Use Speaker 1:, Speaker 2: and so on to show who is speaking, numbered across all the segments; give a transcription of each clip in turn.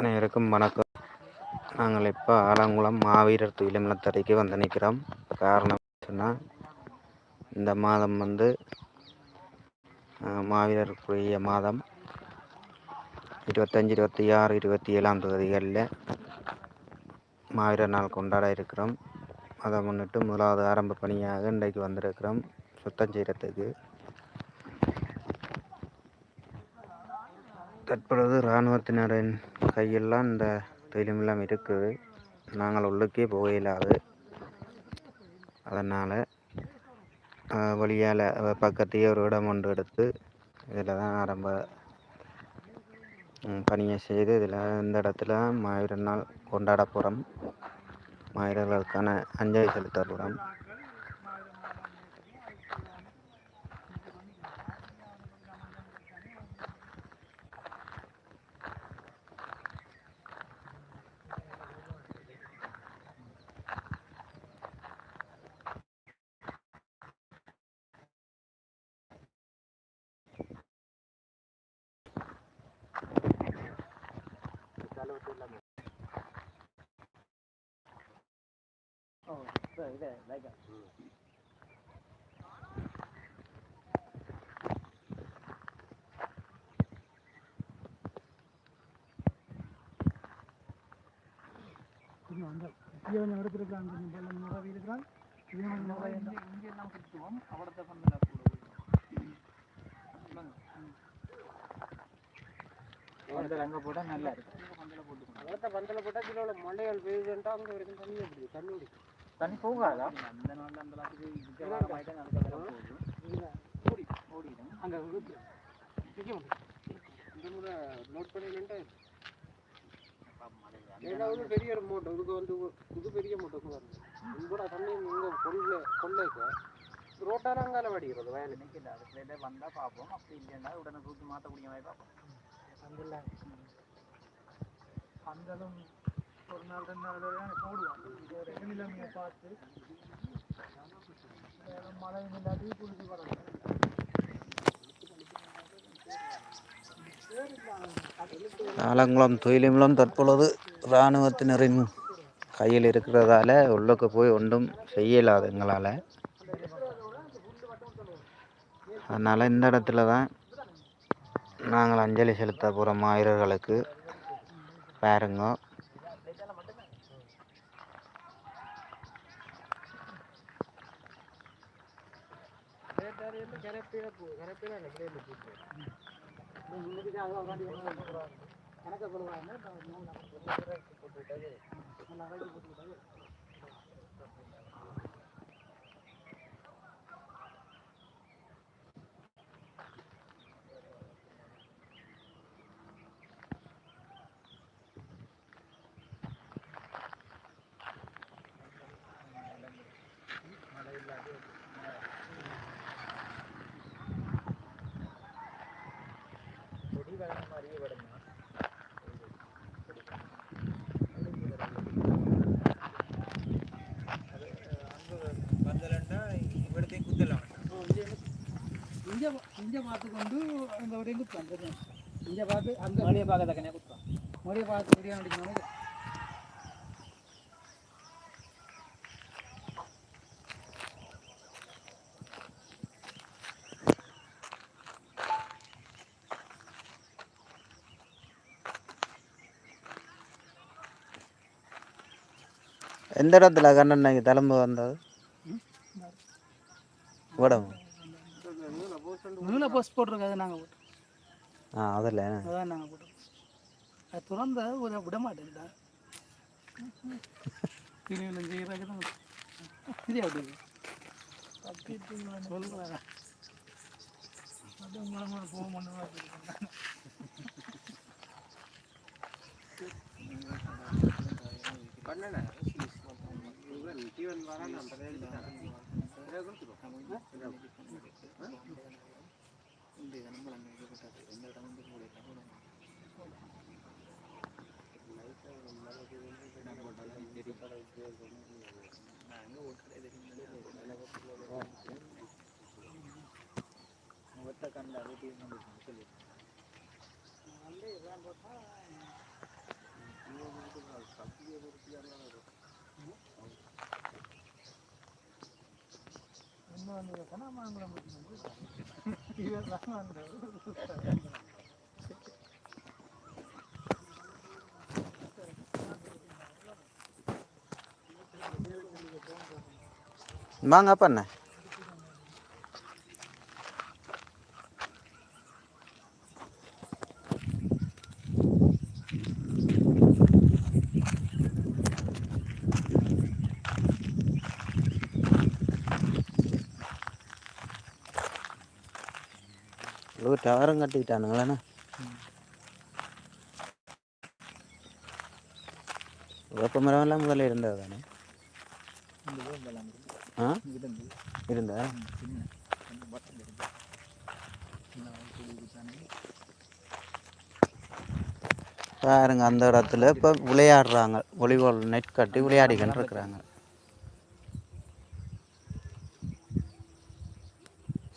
Speaker 1: அனைவருக்கும் வணக்கம். நாங்கள் இப்போ ஆலங்குளம் மாவீரர் துயிலமிழத்தறைக்கு வந்து நிற்கிறோம். காரணம் சொன்னால் இந்த மாதம் வந்து மாவீரருக்குரிய மாதம் இருபத்தஞ்சி இருபத்தி ஆறு இருபத்தி ஏழாம் தேதிகளில் மாவீரர் நாள் கொண்டாட இருக்கிறோம். அதை முன்னிட்டு முதலாவது ஆரம்ப பணியாக இன்றைக்கு வந்திருக்கிறோம். சுத்தம் செய்கிறதுக்கு தற்பொழுது இராணுவத்தினரின் கையெல்லாம் இந்த தொழிலெல்லாம் இருக்குது. நாங்கள் உள்ளுக்கே போக இயலாது அதனால் வழியால் பக்கத்தையே ஒரு இடம் ஒன்று எடுத்து இதில் தான் ஆரம்ப பணியை செய்து இதில் இந்த இடத்துல மாவீரர் நாள் கொண்டாட போகிறோம் மாவீரர்களுக்கான அஞ்சலி செலுத்த போகிறோம்
Speaker 2: கொஞ்சம் அந்த ஜீவனம் எடுத்திருக்கிறான் கொஞ்சம் நிறவி இருக்கிறான் ஜீவனம் நிறைய இங்கே நாம் கிட்டுவோம் அவடத்தை பண்ணல பந்தல் அங்கே போட்டால் நல்லா இருக்கும்
Speaker 3: பந்தல போட்டா கிலோல மண்டைகள் பெய்யுதுன்ட்டா அங்க வரைக்கும் தண்ணி எப்படி தண்ணி குடி
Speaker 2: தண்ணி போகாதா அந்த நாளில் அந்த நாட்டுக்கு விஜயவாடமாயிட்டு நடக்க போகுது ஓடி ஓடிடும்
Speaker 3: அங்க விழுந்து நிக்க முடியும் இந்த முறை நோட் பண்ணிட்டு வந்து பெரிய ஒரு மூட்டை இதுக்கு வந்து இது பெரிய மூட்டைக்கு வருது இது கூட தண்ணி இங்கே கொள்ள கொள்ளைக்கு ரோட்டால அங்கால வடிகிறது வயலுக்கு
Speaker 2: நினைக்கல அதுக்குள்ளே வந்தால் பார்ப்போம் அப்படி இல்லைன்னா உடனே தூக்கி மாற்றக்கூடிய மாதிரி பார்ப்போம்
Speaker 3: அங்கெல்லாம்
Speaker 2: பந்தலும் ஒரு நாள் ரெண்டு நாள் போடுவாங்க போடுவான் ஒரு நிலைமையை பார்த்து மழை இல்லாட்டி குளிச்சு வரணும்
Speaker 1: ஆலங்குளம் தொழிலம்பலம் தற்பொழுது இராணுவத்தினரின் கையில் இருக்கிறதால உள்ளுக்கு போய் ஒன்றும் செய்யலாது எங்களால். அதனால் இந்த இடத்துல தான் நாங்கள் அஞ்சலி செலுத்த போகிறோம் ஆயிரர்களுக்கு பாருங்க.
Speaker 2: கொடி வளர்ந்த மாதிரியே விடணும்
Speaker 3: இங்க இங்க பார்த்து கொண்டு அங்க வரையும் குத்துவான் இங்க பார்த்து அங்க
Speaker 2: மழையை பார்க்க தக்கனே குத்துவான்
Speaker 3: மொழியை பார்த்து பிரியாணி
Speaker 1: எந்த இடத்துல கண்ணன் நீங்கள் தலைமை வந்தது? உடம்பு
Speaker 3: நூலை போஸ்ட் நாங்கள் போட்டோம்.
Speaker 1: ஆ அதில்.
Speaker 3: அதான் நாங்கள் போட்டோம். அது திறந்த ஒரு விட மாட்டேன்டா. கிளிவில் அப்படி சொல்லுங்களா முகத்தை கண்ட அறுபத்தி நம்ம சொல்லி வந்து இதான்
Speaker 1: போட்டால் கப்பியை பொறுத்து என்ன? ஒரு டவரம் கட்டிக்கிட்டானுங்களேண்ணா வேப்ப மரம் எல்லாம் முதல்ல இருந்தது தானே ஆ?
Speaker 2: இருந்தா?
Speaker 1: பாருங்க அந்த இடத்துல இப்போ விளையாடுறாங்க. வாலிபால் நெட் கட்டி விளையாடிக்கிட்டு இருக்கிறாங்க.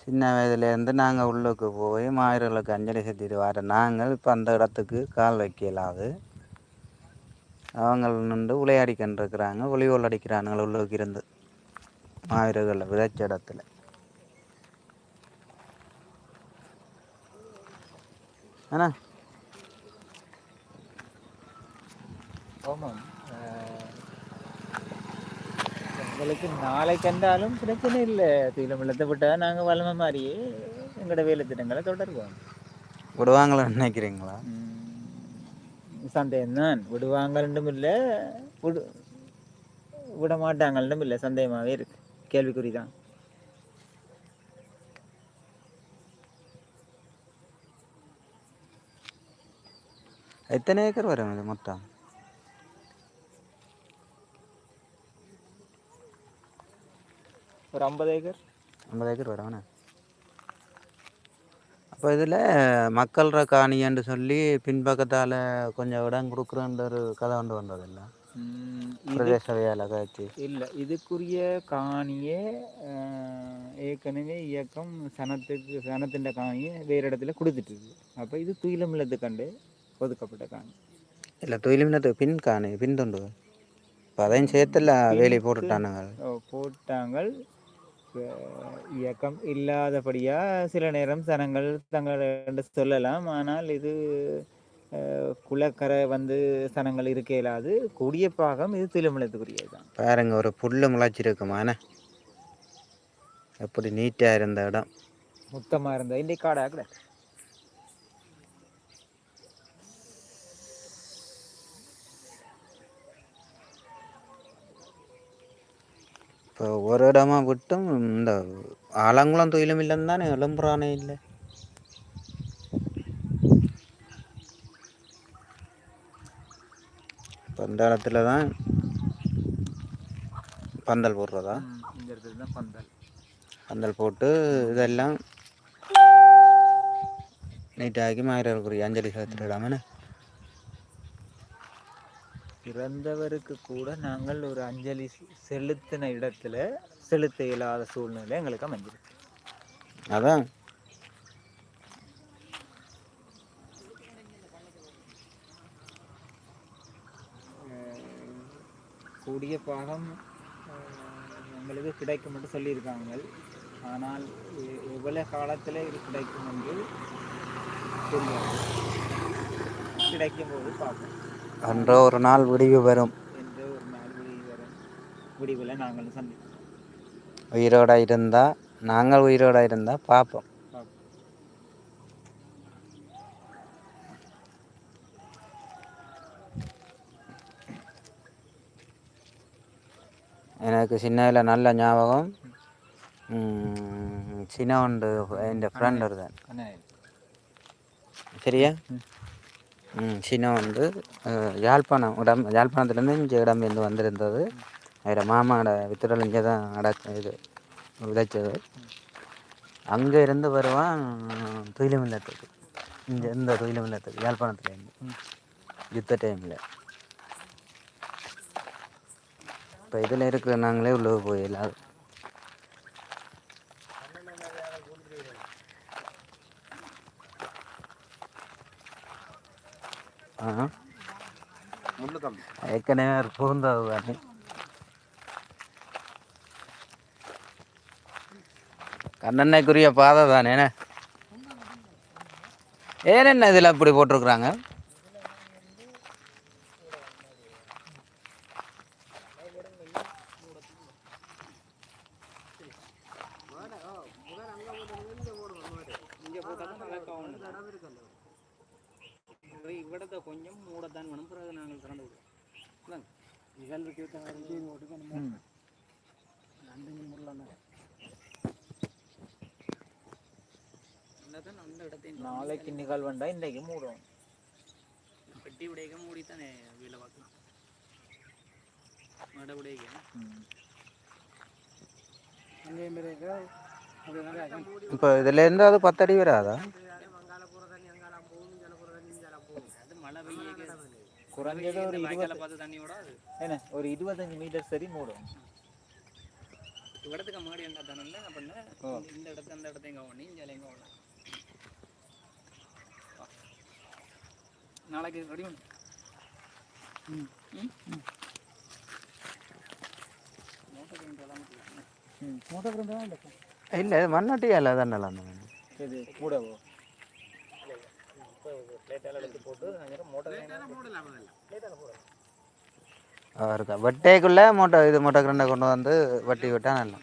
Speaker 1: சின்ன வயதுலேருந்து நாங்கள் உள்ளுக்கு போய் மாவீரர்களுக்கு அஞ்சலி செலுத்திட்டு வர நாங்கள் இப்போ அந்த இடத்துக்கு கால் வைக்கலாது. அவங்க நின்று விளையாடிக்கிட்டு இருக்கிறாங்க வாலிபால் அடிக்கிறானுங்க உள்ளுக்கு இருந்து. மாவீரர்களில் விதைச்ச இடத்துல. அண்ணா.
Speaker 2: ஆமாம். எங்களுக்கு நாளை கண்டாலும் பிரச்சனை இல்லை. தீலம் வெள்ளத்தை விட்டால் நாங்கள் வளமை மாதிரியே எங்களோட வேலை திட்டங்களை தொடருவோம்.
Speaker 1: விடுவாங்களன்னு நினைக்கிறீங்களா?
Speaker 2: ம், சந்தேகம்தான் விடுவாங்கன்னும் இல்லை விடு விட மாட்டாங்கன்னும் இல்லை. சந்தேகமாகவே இருக்கு. கேள்விக்குறி தான்.
Speaker 1: எத்தனை ஏக்கர் வரும் இது மொத்தம்?
Speaker 2: ஒரு ஐம்பது ஏக்கர்.
Speaker 1: ஐம்பது ஏக்கர் வரும் அப்போ இதில் மக்கள்ற காணின்னு சொல்லி பின்பக்கத்தால் கொஞ்சம் இடம் கொடுக்குறன்ற ஒரு கதை கொண்டு வந்ததில்ல
Speaker 2: ம், இது
Speaker 1: பிரதேச வேலை காய்ச்சி
Speaker 2: இல்லை இதுக்குரிய காணியே ஏற்கனவே இயக்கம் சனத்துக்கு சனத்தின் காணியை வேறு இடத்துல கொடுத்துட்டு இருக்கு அப்போ இது துயிலமில்லத்து கண்டு ஒதுக்கப்பட்ட காணி.
Speaker 1: இல்லை தொழிலினத்துக்கு பின் காணி பின் தொண்டு. இப்போ அதையும் சேர்த்துல வேலி போட்டுட்டானுங்க.
Speaker 2: அஹ், இயக்கம் இல்லாதபடியாக சில நேரம் சனங்கள் தங்கள் என்று சொல்லலாம். ஆனால் இது குளக்கரை வந்து சனங்கள் இருக்க இயலாது. கூடிய பாகம் இது துயிலமில்லத்துக்குரியது தான்
Speaker 1: பாருங்க ஒரு புல்லு முளைச்சிருக்குமாண்ணே எப்படி நீட்டாக இருந்த இடம்.
Speaker 2: மொத்தமாக இருந்த இந்த காடா கூட
Speaker 1: இப்போ ஒரு இடமா விட்டும் இந்த ஆலங்குளம் தொழிலும் இல்லைன்னு தானே எழும்புறானே இல்லை இப்போ இந்த இடத்துல தான் பந்தல் போடுறதா
Speaker 2: ம், இந்த இடத்துல தான் பந்தல்
Speaker 1: பந்தல் போட்டு இதெல்லாம் நீட்டாக்கி மாயிரக்குரிய அஞ்சலி செலுத்திடலாமே
Speaker 2: பிறந்தவருக்கு கூட நாங்கள் ஒரு அஞ்சலி செலுத்தின இடத்துல செலுத்த இயலாத சூழ்நிலை எங்களுக்கு அமைஞ்சிருக்கு.
Speaker 1: அதான்.
Speaker 2: கூடிய பாகம் எங்களுக்கு கிடைக்கும் என்று சொல்லியிருக்காங்க. ஆனால் எவ்வளவு காலத்தில் இது கிடைக்கும் என்று தெரியாது. கிடைக்கும் போது பார்ப்போம்.
Speaker 1: அன்றோ ஒரு நாள் விடிவு வரும்.
Speaker 2: என்ற ஒரு நாள் விடிவு வரும். விடிவில் நாங்கள் சந்திப்போம்.
Speaker 1: உயிரோட இருந்தால் நாங்கள் உயிரோட இருந்தால் பார்ப்போம். எனக்கு சின்னதில் நல்ல ஞாபகம் சின்ன உண்டு என் ஃப்ரெண்ட் ஒருத்தன்.
Speaker 2: அண்ணா.
Speaker 1: சரியா? சீனா வந்து யாழ்ப்பாணம் இடம் யாழ்ப்பாணத்துலேருந்து இங்கே இடம் இருந்து வந்திருந்தது. அதில் மாமாவோட வித்துடல் இங்கே தான் அடக்க இது விதைச்சது. அங்கே இருந்து வருவான் துயிலமில்லத்துக்கு இங்கே இந்த துயிலமில்லத்துக்கு யாழ்ப்பாணத்துலேருந்து. யுத்த டைமில் இப்போ இதில் இருக்கிற நாங்களே உள்ளே போயிடலாம் ஏற்கனவே ஒரு புகுந்தது தானே கண்ணெண்ணைக்குரிய பாதை தானே என்ன? ஏன் என்ன இதில் இப்படி போட்டிருக்குறாங்க?
Speaker 4: ஏழ்ரைக்கு இருபத்தாயிரம் ஜீவி
Speaker 2: ஓட்டுக்கு
Speaker 4: நம்ம அந்த முள்ளண்ணா
Speaker 2: நாளைக்கு நிகழ்வுண்டா இன்றைக்கு மூடும்.
Speaker 4: பெட்டி உடையக்க மூடி தானே வீட பார்க்கலாம். மட உடையக்க
Speaker 1: இப்போ இதுல இருந்து அது பத்தடி வராதா?
Speaker 4: அது மழை பெய்ய
Speaker 2: குறைஞ்சது ஒரு இருபது
Speaker 4: பார்த்து தண்ணி விடாது
Speaker 2: என்ன ஒரு இருபத்தஞ்சு மீட்டர் சரி மூடும்.
Speaker 4: இവിടத்துக்கு மாடி என்ன தானே என்ன? பண்ண. இந்த இடத்து அந்த இடத்தையும் கவனி இந்த இலையும் கவனம் நாளைக்கு ரெடி பண்ணு. ம். ம்? மோட்டர்.
Speaker 2: மூட்டை கிரண்டா
Speaker 1: இல்லை. மண்ணட்டியால் தானே அந்த
Speaker 2: இது மூடவோ
Speaker 1: இருக்கா வெட்டைக்குள்ளே மோட்டோ இது மோட்டோ கிரண்டை கொண்டு வந்து வட்டி விட்டா நல்லா.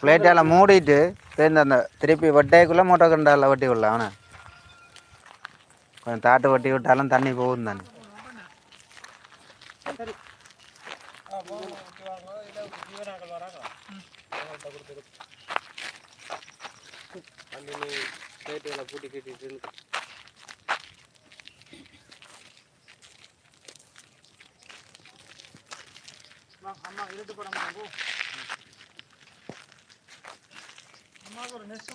Speaker 1: பிளேட்டால் மூடிட்டு சேர்ந்து அந்த திருப்பி வட்டைக்குள்ளே மோட்டோ கண்டால வட்டி விடலாம் அவனை. கொஞ்சம் தாட்டு வட்டி விட்டாலும் தண்ணி போகும் தானே.
Speaker 3: அப்படின்னு பேட்டையில் பூட்டி கட்டிட்டு
Speaker 4: அம்மா இழுத்து படம் போ அம்மாவுக்கு ஒரு நெக்ஸ்ட்